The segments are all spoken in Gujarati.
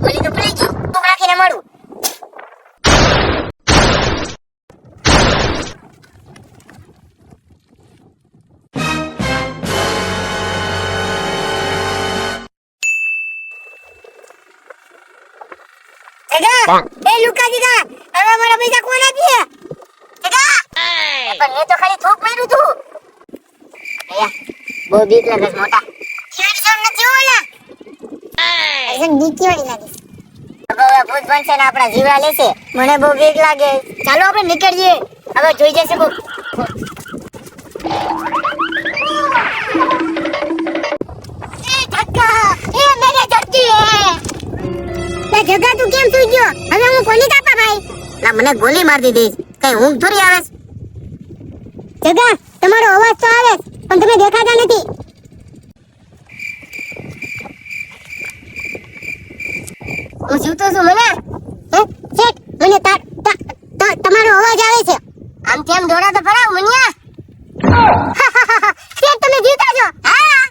બોલી તો ગઈ ભૂખ રાખીને મળું એ લુકા દીકા હવે મારા પૈસા કોણ આપીએ? પણ મેં તો ખાલી થોક માર્યું તું. બહુ બીક લાગે મોટા. જીવન નથી ઓલા અરે નીકી વાળી લાગે હવે ભૂત બનશે ને આપણા જીવડા લેશે. મને બહુ બીક લાગે. ચાલો આપણે નીકળીએ. હવે જોઈ જશે બહુ તે જગા તું કેમ સુઈ ગયો? હવે હું કોની કાપા ભાઈ. ના મને ગોલી મારી દીધી. કઈ ઊંઘ થોડી આવે જગા તમારો અવાજ તો આવે છે, પણ તમે દેખાતા નથી હું જીવતો છું મને હે શેઠ મને તા- તા- તા- તમારો અવાજ આવે છે આમ તેમ ફરાવ મનિયા. શેઠ તમે જીવતા છો? હા.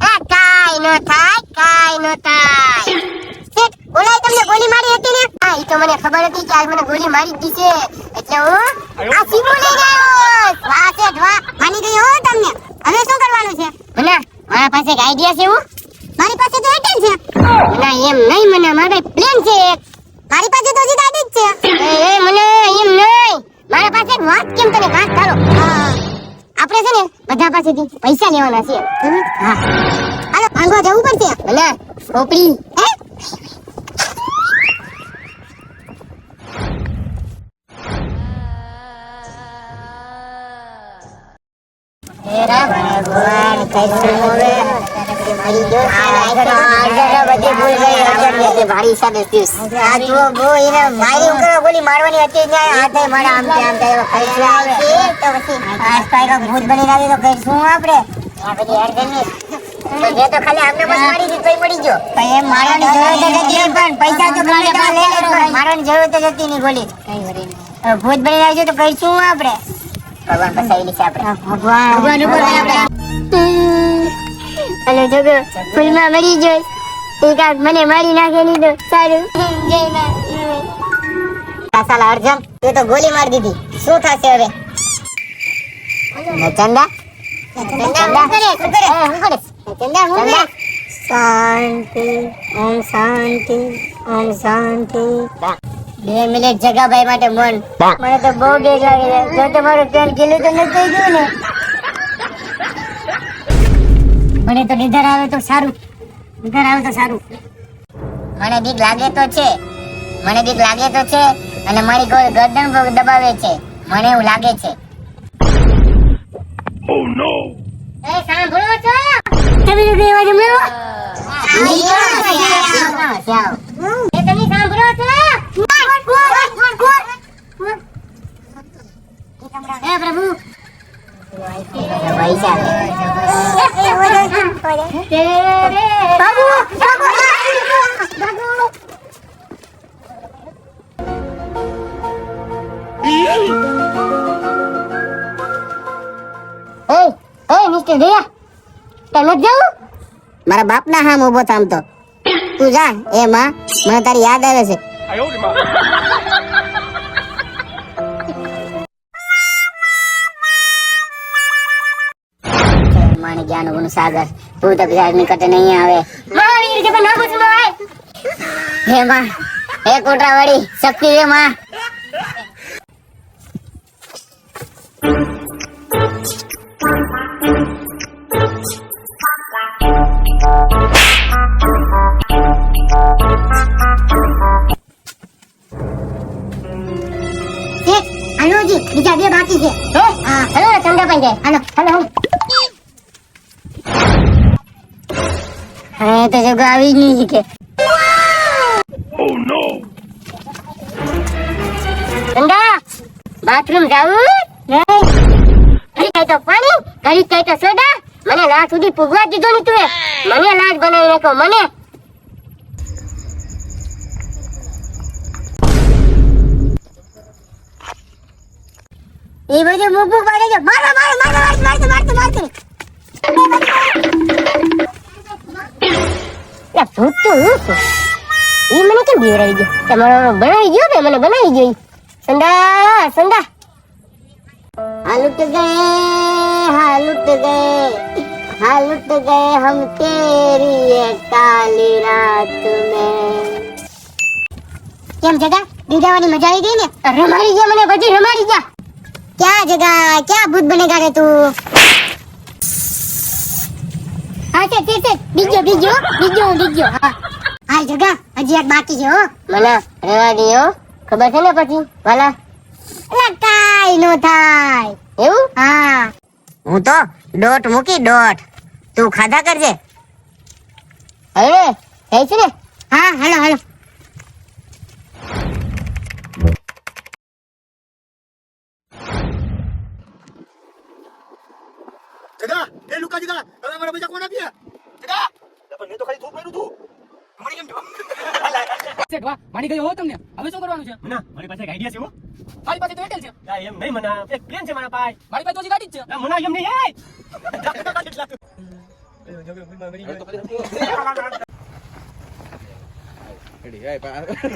આ કાઈ નો થાય કાઈ નો થાય. શેઠ ઓલાએ તમને ગોલી મારી હતી ને? હા ઈ તો મને ખબર હતી કે આજ મને ગોલી મારી દી છે. એટલે હું આ સીમો લઈ ગયો વાહ શેઠ વાહ. માની ગઈ હો તમને. હવે શું કરવાનું છે? મને મારા પાસે એક આઈડિયા છે હું. મારી પાસે તો આઈડિયા છે. ના એમ નહીં મને. મારા પ્લેન છે એક. મારી પાસે તો હજી ગાડી જ છે. એ એ મને એમ નહીં મારા પાસે એક વાત કેમ તને વાત કરો આપણે છે ને બધા પાસેથી પૈસા લેવાના છે. હા. હાલો ભાંગવા જવું પડશે? ભલે ખોપડી? હે? ભગવાન કૈસે મારવાની ભૂત બની આવી તો કઈ શું આપણે જરૂર નથી તો હવે ભૂત બની આવી તો કઈ શું આપણે ભગવાન બસાવી છે આપણે ભગવાન ભગવાન ઉપર હલો જોગો ફૂલમાં મરી જોઈ એ મને મારી નાખે નહીં તો સારું. જય માં સાલા અર્જુન તે તો ગોલી મારી દીધી. શું થશે હવે? ચંદા? શાંતિ ઓમ શાંતિ ઓમ શાંતિ. બે મિનિટ જગાભાઈ માટે મન. મને તો બહુ બેગ લાગે છે. જો તમારું પેન ગીલું તો નથી થઈ ગયું ને? મને તો નિધર આવે તો સારું. નિધર આવે તો સારું. મને બીક લાગે તો છે. મને બીક લાગે તો છે અને મારી ગોળ ગરદન દબાવે છે. મને એવું લાગે છે. એ સાંભળો છો? તમે લોકો એવા જમણો એ તમે સાંભળો છો? હે પ્રભુ ઓય બાપ ના મારા હામ ઊભો થામતો તું. જા, એ માં, મને તારી યાદ આવે છે. જાનું સાગર. તું તક જાગની કટે નહીં આવે. મહાવીર કે ના પૂછ ભાઈ. હે માં હે કોટરા વાળી શક્તિ હે માં. બીજા બે બાકી છે. હે? હા. ચલો ચંદ્રભાઈ જાય હા તો જગો આવી જ નહીં કે Oh no! બાથરૂમ જાવું? નહીં. ઘડી કઈ તો પાણી ઘડી કઈ તો સોડા. મને લાજ સુધી પૂગવા દીધો ને તું મને લાજ બનાવી નાખો મને. એ બધું મૂકવું પડે છે. મારો મારો મારો મારતો મારતો મારતો મારતો હું તો હું છું એ મને કેમ બીવરાઈ ગયો તમારો બનાવી ગયો તે મને બનાવી ગઈ સંડા સંડા हालुट गए हालुट गए हालुट गए हम तेरी ये काली रात में કેમ જગા દીદાવાની મજા આવી ગઈ ને રમાડી ગયા મને બધી રમાડી ગયા ક્યાં જગા ક્યાં ભૂત બનેગા રે તું હા છે છે છે. બીજો બીજો બીજો બીજો. હા. જગા. હજી એક બાકી છે હો. મને રેવા દે હો. ખબર છે ને પછી? વાલા એટલે કાઈ નો થાય. એવું? હા. હું તો ડોટ મૂકી દોટ. તું ખાધા કરજે. હવે થઈ છે ને? હા હાલો હાલો. જગા એ લુકા જગા હવે મારા પૈસા કોણ આપ્યા જગા પણ મેં તો ખાલી થોપ કર્યું તું મળી કેમ શેઠ વાહ માની ગયો હો તમને હવે શું કરવાનું છે ના મારી પાસે એક આઈડિયા છે હો મારી પાસે તો એરટેલ છે ના, એમ નહીં મને એક પ્લેન છે મારા પાસે મારી પાસે તો હજી ગાડી જ છે ના મને એમ નહીં એ